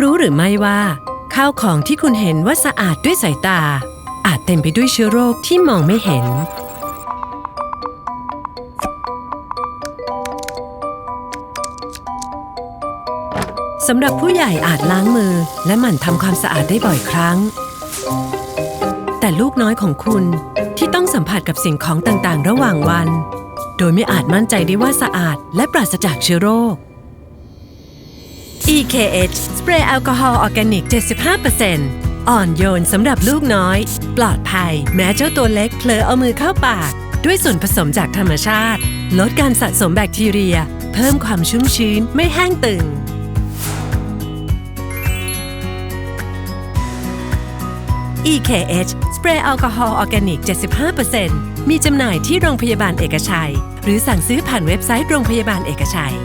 รู้หรือไม่ว่า ข้าวของที่คุณเห็นว่าสะอาดด้วยสายตา อาจเต็มไปด้วยเชื้อโรคที่มองไม่เห็น สำหรับผู้ใหญ่อาจล้างมือ และหมั่นทำความสะอาดได้บ่อยครั้ง แต่ลูกน้อยของคุณที่ต้องสัมผัสกับสิ่งของต่างๆ ระหว่างวัน โดยไม่อาจมั่นใจได้ว่าสะอาดและปราศจากเชื้อโรค EKH สเปรย์แอลกอฮอล์ออร์แกนิก 75%อ่อนโยนสำหรับลูกน้อย ปลอดภัย แม้เจ้าตัวเล็กเผลอเอามือเข้าปาก ด้วยส่วนผสมจากธรรมชาติ ลดการสะสมแบคทีเรีย เพิ่มความชุ่มชื้นไม่แห้งตึง EKH สเปรย์แอลกอฮอล์ออร์แกนิก 75%มีจำหน่ายที่โรงพยาบาลเอกชัย หรือสั่งซื้อผ่านเว็บไซต์โรงพยาบาลเอกชัย